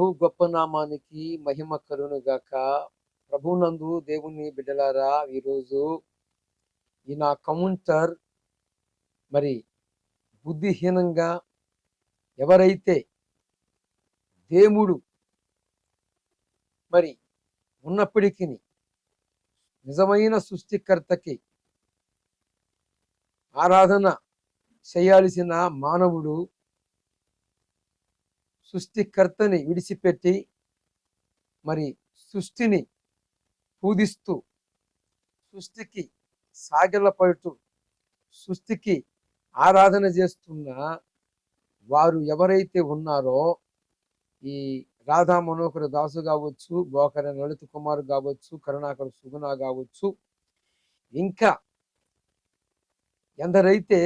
ప్రభు గొప్ప నామానికి మహిమ కలును గాక. ప్రభునందు దేవుని బిడ్డలారా ఈరోజు ఈ నా కౌంటర్ మరి బుద్ధిహీనంగా ఎవరైతే దేవుడు మరి ఉన్నప్పటికీ నిజమైన సృష్టికర్తకి ఆరాధన చేయాల్సిన మానవుడు సృష్టికర్తని విడిచిపెట్టి మరి సృష్టిని పూజిస్తూ సృష్టికి సాగిలపడుతూ సృష్టికి ఆరాధన చేస్తున్న వారు ఎవరైతే ఉన్నారో ఈ రాధా మనోహర దాసు కావచ్చు బోకర లలిత కుమార్ కావచ్చు కరుణాకర సుగుణ కావచ్చు ఇంకా ఎందరైతే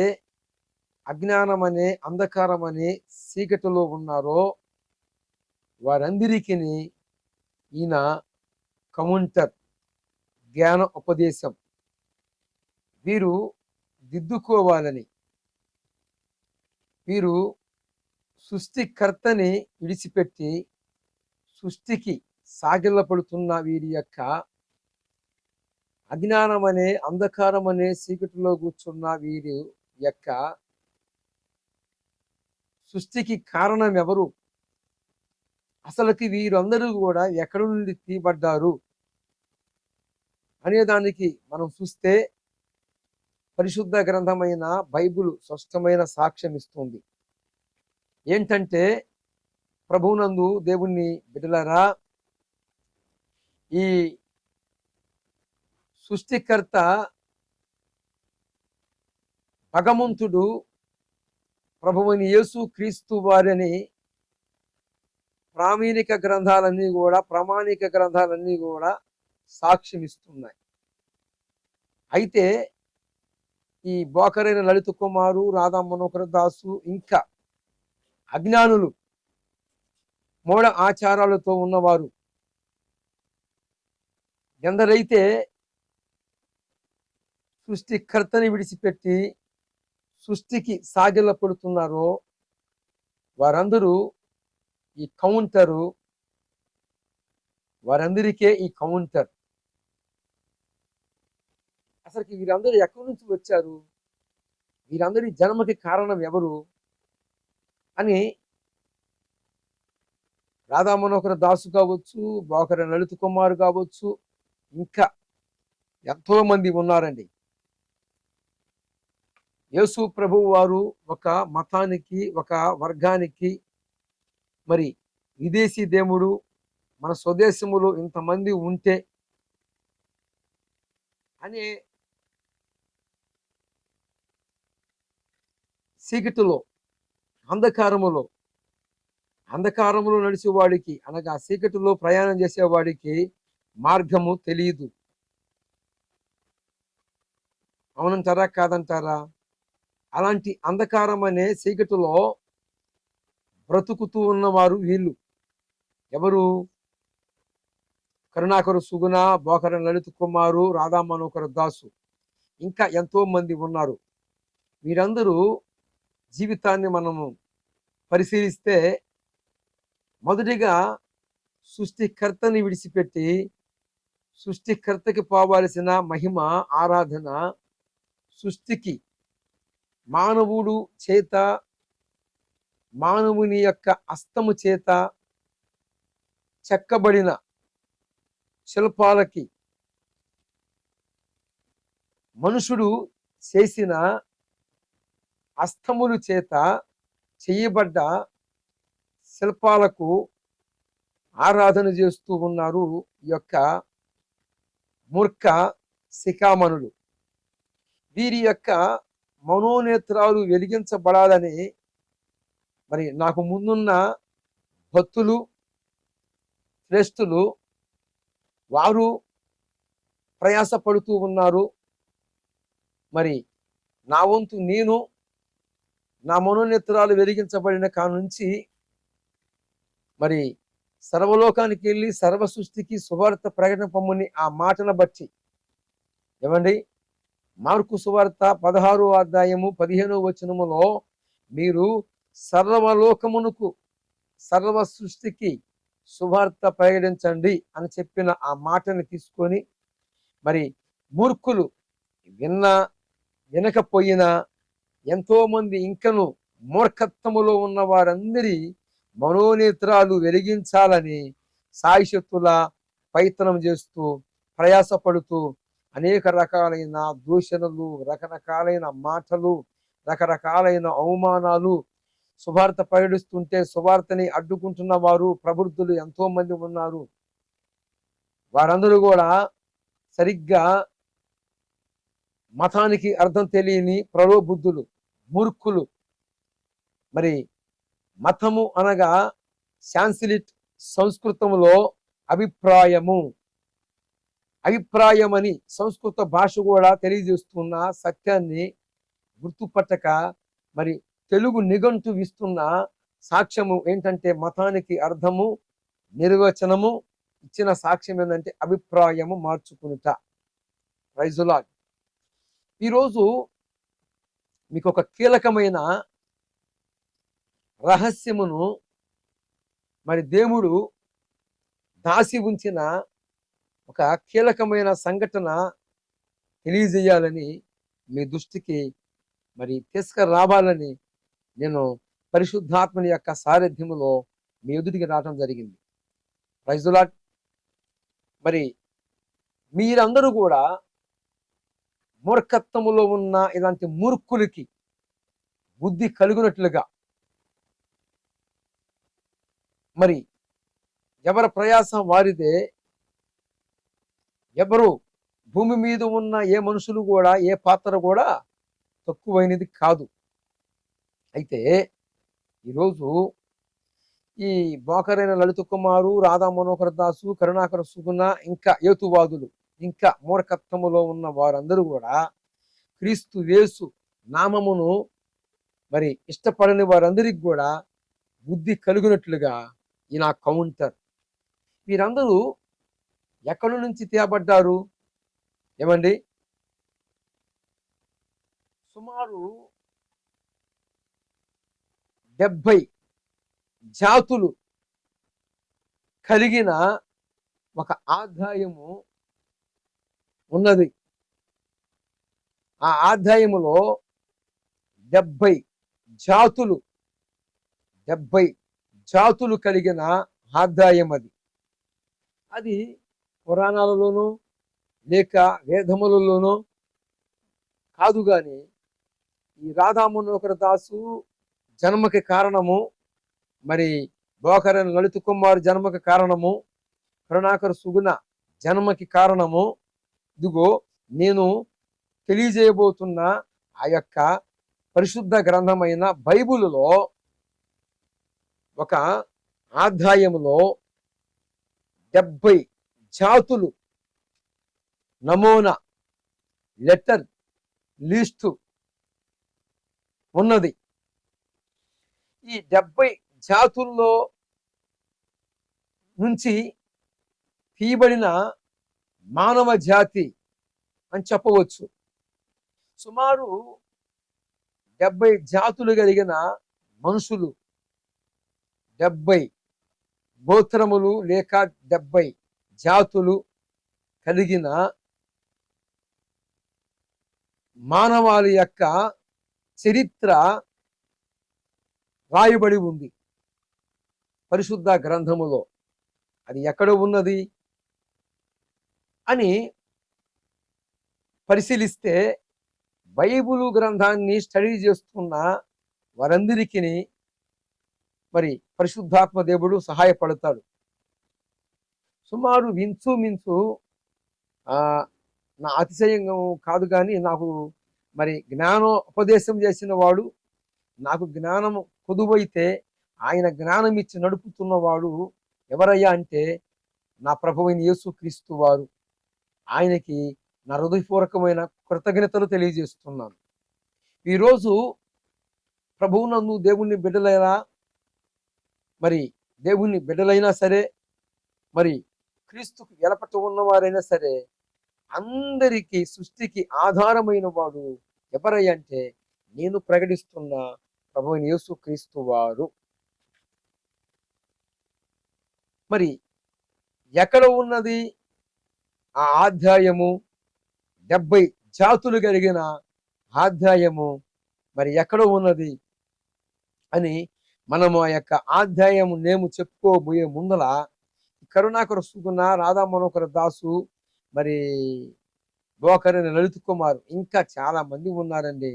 అజ్ఞానం అనే అంధకారం అనే చీకటిలో ఉన్నారో వారందరికీ ఈయన కౌంటర్ జ్ఞాన ఉపదేశం. వీరు దిద్దుకోవాలని వీరు సృష్టికర్తని విడిచిపెట్టి సృష్టికి సాగిలపడుతున్న వీరి యొక్క అజ్ఞానం అనే అంధకారం అనే చీకటిలో కూర్చున్న వీరి యొక్క సృష్టికి కారణం ఎవరు అసలుకి వీరందరూ కూడా ఎక్కడి నుండి తీయబడ్డారు? అనేదానికి మనం చూస్తే పరిశుద్ధ గ్రంథమైన బైబుల్ స్పష్టమైన సాక్ష్యం ఇస్తుంది ఏంటంటే ప్రభువునందు దేవుణ్ణి బిడలరా ఈ సృష్టికర్త భగవంతుడు ప్రభువుని యేసు క్రీస్తు వారిని ప్రామాణిక గ్రంథాలన్నీ కూడా ప్రామాణిక గ్రంథాలన్నీ కూడా సాక్ష్యం ఇస్తున్నాయి అయితే ఈ బోకరైన లలిత కుమారు రాధా మనోహర దాసు ఇంకా అజ్ఞానులు మూఢ ఆచారాలతో ఉన్నవారు ఎందరైతే సృష్టికర్తని విడిచిపెట్టి సృష్టికి సాగిల పడుతున్నారో వారందరూ ఈ కౌంటరు వారందరికే ఈ కౌంటర్. అసలు వీరందరూ ఎక్కడి నుంచి వచ్చారు? వీరందరి జన్మకి కారణం ఎవరు? అని రాధా మనోహర దాసు కావచ్చు బోకర లలిత కుమార్ కావచ్చు ఇంకా ఎంతో మంది ఉన్నారండి. యేసు ప్రభు వారు ఒక మతానికి ఒక వర్గానికి మరి విదేశీ దేవుడు మన స్వదేశములో ఇంతమంది ఉంటే అనే చీకటిలో అంధకారములో అంధకారములో నడిచేవాడికి అనగా చీకటిలో ప్రయాణం చేసేవాడికి మార్గము తెలియదు. అవునంటారా? కాదంటారా? అలాంటి అంధకారం అనే చీకటిలో బ్రతుకుతూ ఉన్నవారు వీళ్ళు. ఎవరు? కరుణాకరు సుగుణ బోకర లలిత కుమారు రాధా మనోహర దాసు. ఇంకా ఎంతో మంది ఉన్నారు. వీరందరూ జీవితాన్ని మనము పరిశీలిస్తే మొదటిగా సృష్టికర్తని విడిచిపెట్టి సృష్టికర్తకి పోవాల్సిన మహిమ ఆరాధన సృష్టికి మానవుడు చేత మానవుని యొక్క అస్తము చేత చెక్కబడిన శిల్పాలకి మనుషుడు చేసిన అస్తములు చేత చేయబడ్డ శిల్పాలకు ఆరాధన చేస్తూ ఉన్నారు ఈ యొక్క మూర్ఖ శిఖామణులు. వీరి యొక్క మనోనేత్రాలు వెలిగించబడాలని మరి నాకు ముందున్న భక్తులు శ్రేష్ఠులు వారు ప్రయాసపడుతూ ఉన్నారు. మరి నా వంతు నేను నా మనోనేత్రాలు వెలిగించబడిన కానుంచి మరి సర్వలోకానికి వెళ్ళి సర్వ సృష్టికి సువార్త ప్రకటన పొమ్మని ఆ మాటను బట్టి ఏమండి? మార్కు సువార్త పదహారో అధ్యాయము పదిహేనో వచనములో మీరు సర్వలోకమునకు సర్వ సృష్టికి సువార్త ప్రకటించండి అని చెప్పిన ఆ మాటని తీసుకొని మరి మూర్ఖులు విన్నా వినకపోయినా ఎంతోమంది ఇంకను మూర్ఖత్వములో ఉన్న వారందరి మనోనేత్రాలు వెలిగించాలని సాయిశక్తుల ప్రయత్నం చేస్తూ ప్రయాసపడుతూ అనేక రకాలైన దూషణలు రకరకాలైన మాటలు రకరకాలైన అవమానాలు. సువార్త ప్రకటిస్తుంటే సువార్తని అడ్డుకుంటున్న వారు ప్రబుద్ధులు ఎంతో మంది ఉన్నారు. వారందరూ కూడా సరిగ్గా మతానికి అర్థం తెలియని ప్రలోబుద్ధులు మూర్ఖులు. మరి మతము అనగా శాన్సిలిట్ సంస్కృతంలో అభిప్రాయము. అభిప్రాయం అని సంస్కృత భాష కూడా తెలియజేస్తున్న సత్యాన్ని గుర్తుపట్టక మరి తెలుగు నిఘంటు ఇస్తున్న సాక్ష్యము ఏంటంటే మతానికి అర్థము నిర్వచనము ఇచ్చిన సాక్ష్యం ఏంటంటే అభిప్రాయము మార్చుకునుట. రైజులాగ్ ఈరోజు మీకు ఒక కీలకమైన రహస్యమును మరి దేవుడు దాసి ఉంచిన ఒక కీలకమైన సంఘటన తెలియజేయాలని మీ దృష్టికి మరి తీసుకు రావాలని నేను పరిశుద్ధాత్మని యొక్క సారథ్యములో మీ ఎదుటికి రావడం జరిగింది. రైజులాట్ మరి మీరందరూ కూడా మూర్ఖత్వములో ఉన్న ఇలాంటి మూర్ఖులకి బుద్ధి కలుగునట్లుగా మరి ఎవరి ప్రయాసం వారిదే ఎవరు భూమి మీద ఉన్న ఏ మనుషులు కూడా ఏ పాత్ర కూడా తక్కువైనది కాదు. అయితే ఈరోజు ఈ బోకరైన లలిత కుమారు రాధా మనోహర్ దాసు కరుణాకర సుగుణ ఇంకా ఏతువాదులు ఇంకా మూర్ఖత్వములో ఉన్న వారందరూ కూడా క్రీస్తు వేసు నామమును మరి ఇష్టపడని వారందరికి కూడా బుద్ధి కలిగినట్లుగా ఈ నా కౌంటర్. వీరందరూ ఎక్కడి నుంచి తేబడ్డారు ఏమండి? సుమారు డెబ్బై జాతులు కలిగిన ఒక ఆదాయము ఉన్నది. ఆ ఆదాయములో డెబ్బై జాతులు డెబ్బై జాతులు కలిగిన ఆదాయం అది అది పురాణాలలోనూ లేక వేదములలోనూ కాదు కానీ ఈ రాధామనోకర దాసు జన్మకి కారణము మరి బోకరన్ లలిత కుమారు జన్మకి కారణము కరుణాకర సుగుణ జన్మకి కారణము ఇదిగో నేను తెలియజేయబోతున్న ఆ యొక్క పరిశుద్ధ గ్రంథమైన బైబుల్లో ఒక ఆధ్యాయంలో డెబ్బై జాతులు నమూనా లెటర్ లిస్టు ఉన్నది. ఈ డెబ్బై జాతుల్లో నుంచి తీయబడిన మానవ జాతి అని చెప్పవచ్చు. సుమారు డెబ్బై జాతులు కలిగిన మనుషులు డెబ్బై గోత్రములు లేక డెబ్బై జాతులు కలిగిన మానవాళి యొక్క చరిత్ర రాయబడి ఉంది. పరిశుద్ధ గ్రంథములో అది ఎక్కడ ఉన్నది? అని పరిశీలిస్తే బైబుల్ గ్రంథాన్ని స్టడీ చేస్తున్న వారందరికీ మరి పరిశుద్ధాత్మ దేవుడు సహాయపడతాడు. సుమారు వించు మించు నా అతిశయం కాదు కానీ నాకు మరి జ్ఞానోపదేశం చేసిన వాడు నాకు జ్ఞానము కొదువైతే ఆయన జ్ఞానం ఇచ్చి నడుపుతున్నవాడు ఎవరయ్యా అంటే నా ప్రభువైన యేసు క్రీస్తు వారు. ఆయనకి నా హృదయపూర్వకమైన కృతజ్ఞతలు తెలియజేస్తున్నాను. ఈరోజు ప్రభువు నన్ను దేవుణ్ణి బిడ్డలైనా మరి దేవుణ్ణి బిడ్డలైనా సరే మరి క్రీస్తుకు ఎలపట ఉన్నవారైనా సరే అందరికీ సృష్టికి ఆధారమైన వాడు ఎవరై అంటే నేను ప్రకటిస్తున్న ప్రభు యేసు క్రీస్తు వారు. మరి ఎక్కడ ఉన్నది? ఆ ఆధ్యాయము డెబ్బై జాతులు కలిగిన ఆధ్యాయము మరి ఎక్కడ ఉన్నది? అని మనము ఆ యొక్క ఆధ్యాయము నేము చెప్పుకోబోయే ముందల కరుణాకర సుగుణ రాధా మనోహర దాసు మరి గోకరణ లలిత్ కుమార్ ఇంకా చాలా మంది ఉన్నారండి.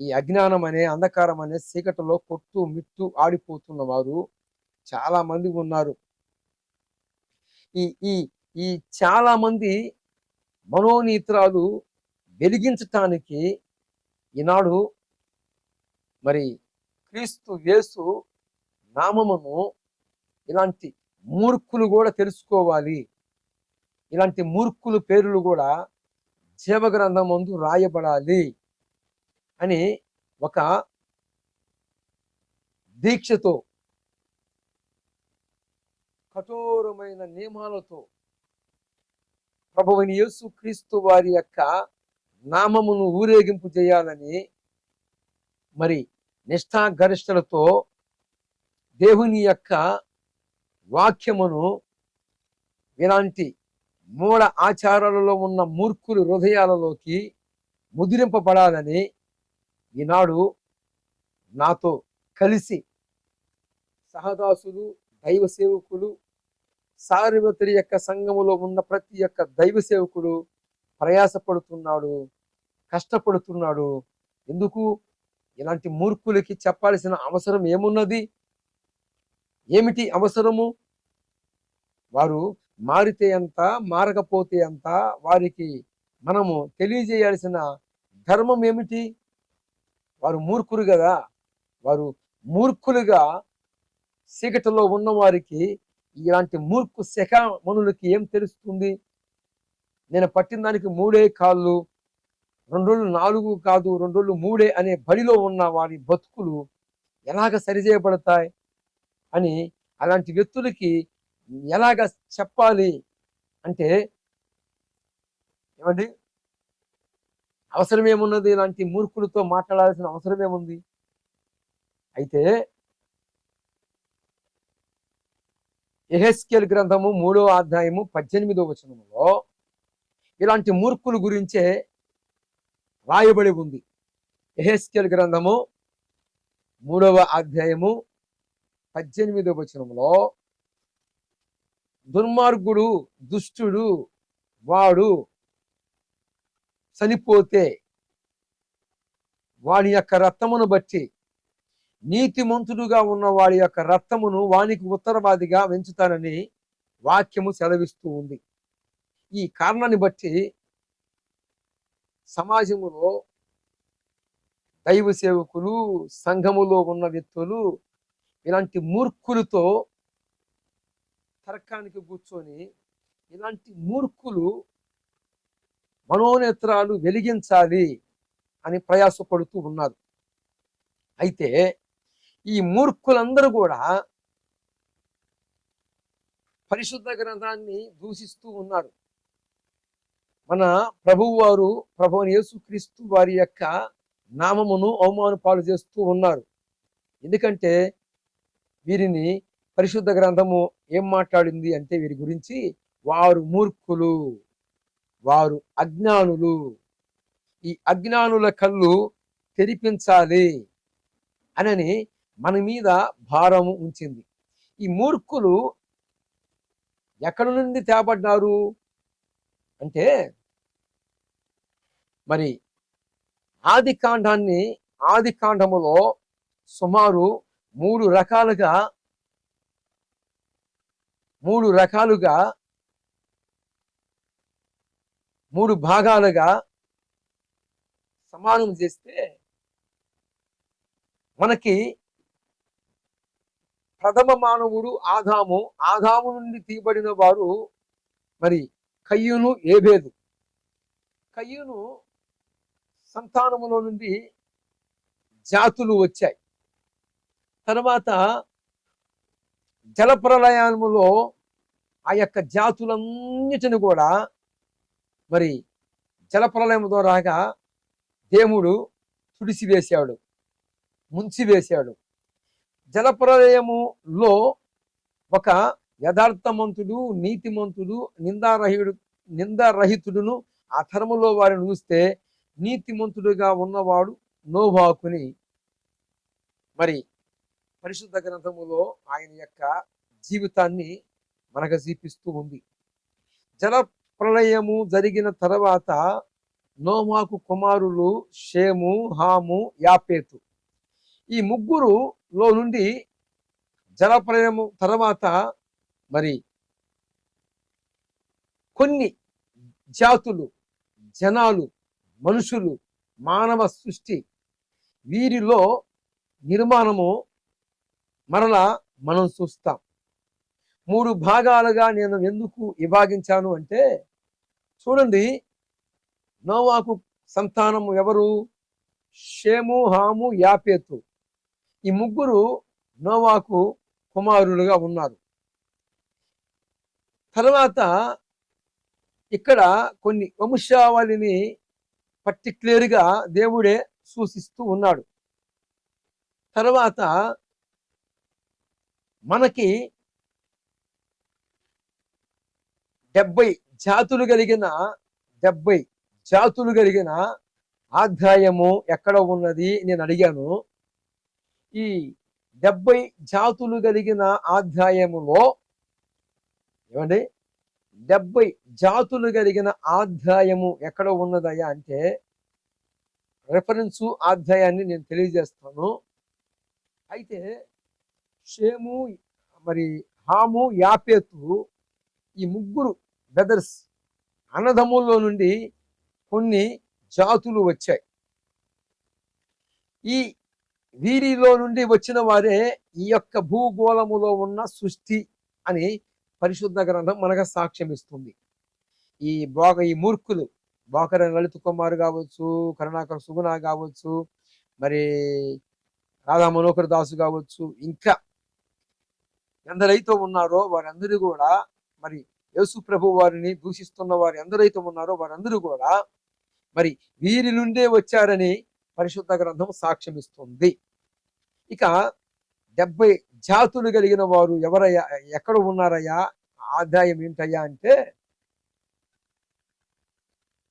ఈ అజ్ఞానం అనే అంధకారం అనే చీకటిలో కొట్టు మిట్టు ఆడిపోతున్న వారు చాలా మంది ఉన్నారు. ఈ ఈ ఈ చాలా మంది మనోనీత్రాలు వెలిగించటానికి ఈనాడు మరి క్రీస్తు యేసు నామమును ఇలాంటి మూర్ఖులు కూడా తెలుసుకోవాలి. ఇలాంటి మూర్ఖుల పేర్లు కూడా జీవగ్రంథం ముందు రాయబడాలి అని ఒక దీక్షతో కఠోరమైన నియమాలతో ప్రభువుని యేసు క్రీస్తు వారి యొక్క నామమును ఊరేగింపు చేయాలని మరి నిష్ఠాగరిష్టలతో దేవుని యొక్క వాక్యమును ఇలాంటి మూల ఆచారాలలో ఉన్న మూర్ఖులు హృదయాలలోకి ముద్రింపబడాలని ఈనాడు నాతో కలిసి సహదాసులు దైవ సేవకులు సార్వత్రి యొక్క సంఘములో ఉన్న ప్రతి ఒక్క దైవ సేవకుడు ప్రయాసపడుతున్నాడు కష్టపడుతున్నాడు. ఎందుకు? ఇలాంటి మూర్ఖులకి చెప్పాల్సిన అవసరం ఏమున్నది? ఏమిటి అవసరము? వారు మారితే ఎంత మారకపోతే ఎంత వారికి మనము తెలియజేయాల్సిన ధర్మం ఏమిటి? వారు మూర్ఖులు కదా. వారు మూర్ఖులుగా చీకటిలో ఉన్న వారికి ఇలాంటి మూర్ఖు శఖ మనులకి ఏం తెలుస్తుంది? నేను పట్టిన దానికి మూడే కాళ్ళు రెండు రోజులు నాలుగు కాదు రెండు రోజులు మూడే అనే బడిలో ఉన్న వారి బతుకులు ఎలాగ సరిచేయబడతాయి? అని అలాంటి వ్యక్తులకి ఎలాగ చెప్పాలి అంటే ఏమండి? అవసరమేమున్నది? ఇలాంటి మూర్ఖులతో మాట్లాడాల్సిన అవసరమేముంది? అయితే ఎహెస్కేల్ గ్రంథము మూడో అధ్యాయము పద్దెనిమిదో వచనంలో ఇలాంటి మూర్ఖుల గురించే రాయబడి ఉంది. ఎహెస్కేల్ గ్రంథము మూడవ అధ్యాయము పద్దెనిమిదో వచనంలో దుర్మార్గుడు దుష్టుడు వాడు చనిపోతే వాడి యొక్క రక్తమును బట్టి నీతిమంతుడుగా ఉన్న వాడి యొక్క రక్తమును వానికి ఉత్తరవాదిగా వెంచుతానని వాక్యము సెలవిస్తూ ఉంది. ఈ కారణాన్ని బట్టి సమాజములో దైవ సేవకులు సంఘములో ఉన్న వ్యక్తులు ఇలాంటి మూర్ఖులతో తర్కానికి కూర్చొని ఇలాంటి మూర్ఖులు మనోనేత్రాలు వెలిగించాలి అని ప్రయాసపడుతూ ఉన్నారు. అయితే ఈ మూర్ఖులందరూ కూడా పరిశుద్ధ గ్రంథాన్ని దూషిస్తూ ఉన్నారు. మన ప్రభువు వారు ప్రభువుని యేసుక్రీస్తు వారి యొక్క నామమును అవమాన పాలు చేస్తూ ఉన్నారు. ఎందుకంటే వీరిని పరిశుద్ధ గ్రంథము ఏం మాట్లాడింది అంటే వీరి గురించి వారు మూర్ఖులు వారు అజ్ఞానులు. ఈ అజ్ఞానుల కళ్ళు తెరిపించాలి అనని మన మీద భారము ఉంచింది. ఈ మూర్ఖులు ఎక్కడి నుండి తేపడ్డారు అంటే మరి ఆది కాండాన్ని ఆది కాండములో సుమారు మూడు రకాలుగా మూడు రకాలుగా మూడు భాగాలుగా సమానం చేస్తే మనకి ప్రథమ మానవుడు ఆదాము. ఆదాము నుండి తీయబడిన వారు మరి కయ్యూను ఏబేదు. కయ్యూను సంతానములో నుండి జాతులు వచ్చాయి. తర్వాత జలప్రలయములో ఆ యొక్క జాతులన్నిటిని కూడా మరి జలప్రలయం ద్వారాగా దేవుడు తుడిసివేశాడు ముంచివేశాడు. జలప్రలయములో ఒక యథార్థమంతుడు నీతిమంతుడు నిందారహిడు నిందారహితుడును ఆ తరములో వారిని చూస్తే నీతిమంతుడుగా ఉన్నవాడు నోవాకుని. మరి పరిశుద్ధ గ్రంథములో ఆయన యొక్క జీవితాన్ని మనకు చూపిస్తూ ఉంది. జల ప్రళయము జరిగిన తర్వాత నోమాకు కుమారులు షేము హాము యాపేతు. ఈ ముగ్గురులో నుండి జలప్రలయము తర్వాత మరి కొన్ని జాతులు జనాలు మనుషులు మానవ సృష్టి వీరిలో నిర్మాణము మరలా మనం చూస్తాం. మూడు భాగాలుగా నేను ఎందుకు విభాగించాను అంటే చూడండి నోవాకు సంతానము ఎవరు? షేము హాము యాపేతు. ఈ ముగ్గురు నోవాకు కుమారులుగా ఉన్నారు. తర్వాత ఇక్కడ కొన్ని వంశావళిని పర్టిక్యులర్గా దేవుడే సూచిస్తూ ఉన్నాడు. తర్వాత మనకి డెబ్బై జాతులు కలిగిన డెబ్బై జాతులు కలిగిన ఆదాయము ఎక్కడ ఉన్నది నేను అడిగాను. ఈ డెబ్బై జాతులు కలిగిన ఆధ్యాయములో ఏమండి? డెబ్బై జాతులు కలిగిన ఆధ్యాయము ఎక్కడ ఉన్నదయ్యా అంటే రెఫరెన్సు ఆధ్యాయాన్ని నేను తెలియజేస్తాను. అయితే షేము మరి హాము యాపేతు ఈ ముగ్గురు బ్రదర్స్ అన్నదమ్ముల్లో నుండి కొన్ని జాతులు వచ్చాయి. ఈ వీరిలో నుండి వచ్చిన వారే ఈ యొక్క భూగోళములో ఉన్న సృష్టి అని పరిశుద్ధ గ్రంథం మనకు సాక్ష్యం ఇస్తుంది ఈ బోగ ఈ మూర్ఖులు బోకర లలిత కుమార్ కావచ్చు కరుణాకర్ సుగుణ కావచ్చు మరి రాధా మనోహర్ దాసు కావచ్చు ఇంకా ఎందరైతే ఉన్నారో వారందరూ కూడా మరి యేసు ప్రభు వారిని దూషిస్తున్న వారు ఎందరైతే ఉన్నారో వారందరూ కూడా మరి వీరి నుండే వచ్చారని పరిశుద్ధ గ్రంథం సాక్ష్యమిస్తుంది. ఇక డెబ్బై జాతులు కలిగిన వారు ఎవరయ్యా? ఎక్కడ ఉన్నారయ్యా? ఆదాయం ఏంటయ్యా అంటే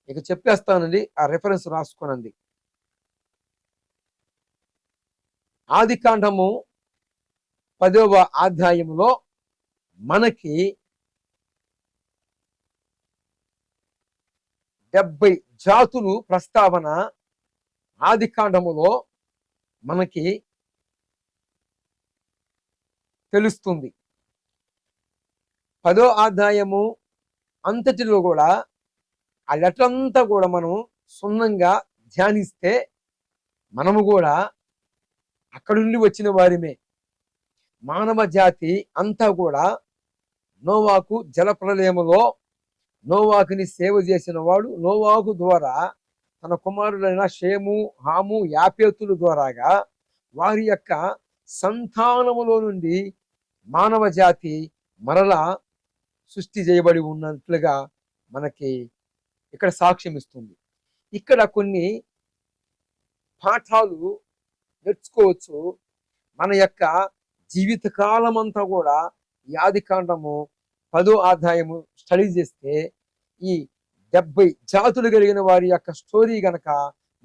ఇక చెప్పేస్తానండి ఆ రెఫరెన్స్ రాసుకోనండి. ఆది కాండము పదవ అధ్యాయంలో మనకి డెబ్బై జాతులు ప్రస్తావన ఆది కాండములో మనకి తెలుస్తుంది. పదో ఆదాయము అంతటిలో కూడా ఆ లెటరంతా కూడా మనం సున్నంగా ధ్యానిస్తే మనము కూడా అక్కడి నుండి వచ్చిన వారిమే. మానవ జాతి అంతా కూడా నోవాకు జలప్రలయములో నోవాకుని సేవ చేసిన వాడు నోవాకు ద్వారా తన కుమారుడైన షేము హాము యాపేతుల ద్వారాగా వారి యొక్క సంతానములో నుండి మానవ జాతి మరలా సృష్టి చేయబడి ఉన్నట్లుగా మనకి ఇక్కడ సాక్ష్యం ఇస్తుంది ఇక్కడ కొన్ని పాఠాలు నేర్చుకోవచ్చు. మన యొక్క జీవితకాలం అంతా కూడా యాదికాండము పదో ఆదాయము స్టడీ చేస్తే ఈ డెబ్బై జాతులు కలిగిన వారి యొక్క స్టోరీ గనక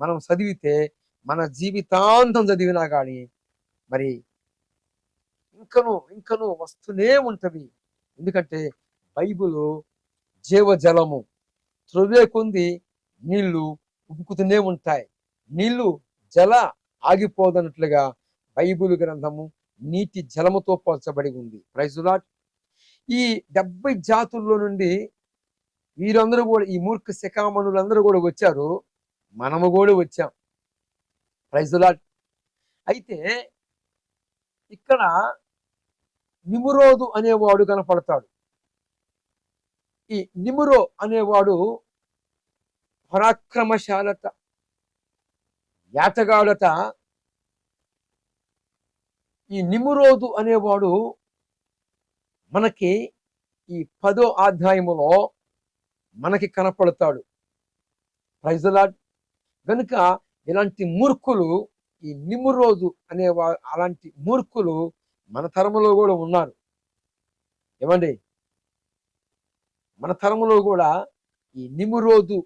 మనం చదివితే మన జీవితాంతం చదివినా కానీ మరి ఇంకను ఇంకను వస్తూనే ఉంటుంది. ఎందుకంటే బైబుల్ జీవజలము. త్రొవే కొంది నీళ్ళు ఉబ్బుకుతూనే ఉంటాయి. నీళ్ళు జల ఆగిపోదన్నట్లుగా బైబుల్ గ్రంథము నీటి జలముతో పోల్చబడి ఉంది. ప్రైజులాట్ ఈ డెబ్బై జాతుల్లో నుండి వీరందరూ కూడా ఈ మూర్ఖ శకామణులందరూ కూడా వచ్చారు. మనము కూడా వచ్చాం. ప్రైజులాట్ అయితే ఇక్కడ నిమురోదు అనేవాడు కనపడతాడు. ఈ నిమురో అనేవాడు పరాక్రమశాలత యాతగాడట ఈ నిమురోదు అనేవాడు మనకి ఈ పదో అధ్యాయములో మనకి కనపడతాడు. ప్రైజలాడ్ కనుక ఇలాంటి మూర్ఖులు ఈ నిమురోజు అనేవా అలాంటి మూర్ఖులు మన తరములో కూడా ఉన్నారు. ఏమండి? మన తరములో కూడా ఈ నిమురోదు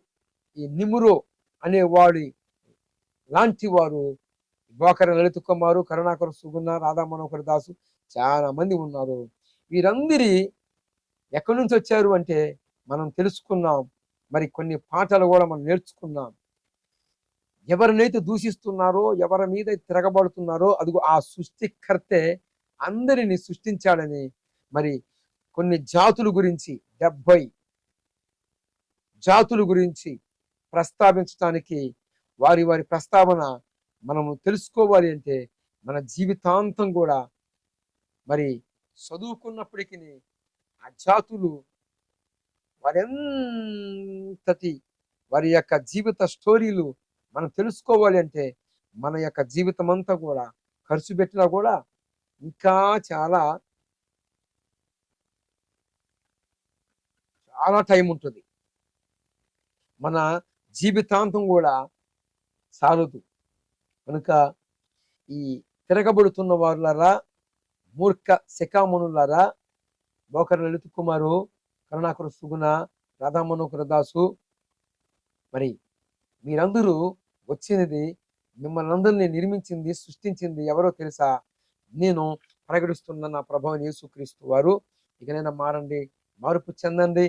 ఈ నిమురో అనేవాడి లాంటి వారు బోకర లలిత కుమారు కరుణాకర సుగుణ రాధా మనోహర్ దాసు చాలా మంది ఉన్నారు. వీరందరి ఎక్కడి నుంచి వచ్చారు అంటే మనం తెలుసుకున్నాం. మరి కొన్ని పాటలు కూడా మనం నేర్చుకున్నాం. ఎవరినైతే దూషిస్తున్నారో ఎవరి మీద తిరగబడుతున్నారో అదిగో ఆ సృష్టికర్తే అందరిని సృష్టించాడని. మరి కొన్ని జాతుల గురించి డెబ్బై జాతుల గురించి ప్రస్తావించడానికి వారి వారి ప్రస్తావన మనము తెలుసుకోవాలి అంటే మన జీవితాంతం కూడా మరి చదువుకున్నప్పటికీ ఆ జాతులు వారెంతటి వారి యొక్క జీవిత స్టోరీలు మనం తెలుసుకోవాలి అంటే మన యొక్క జీవితం అంతా కూడా ఖర్చు పెట్టినా కూడా ఇంకా చాలా చాలా టైం ఉంటుంది. మన జీవితాంతం కూడా సాలదు. కనుక ఈ తిరగబడుతున్న వారులారా మూర్ఖ శకామణులారా బోకర లలిత్ కుమారు కరుణాకర సుగుణ రాధామనోకర దాసు మరి మీరందరూ వచ్చినది మిమ్మల్ని అందరినీ నిర్మించింది సృష్టించింది ఎవరో తెలుసా? నేను ప్రకటిస్తున్న నా ప్రభావం యేసుక్రీస్తు వారు. ఇకనైనా మారండి మార్పు చెందండి.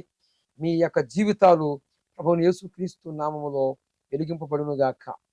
మీ యొక్క జీవితాలు ప్రభువుని యేసుక్రీస్తు నామములో వెలిగింపబడునుగాక. గాక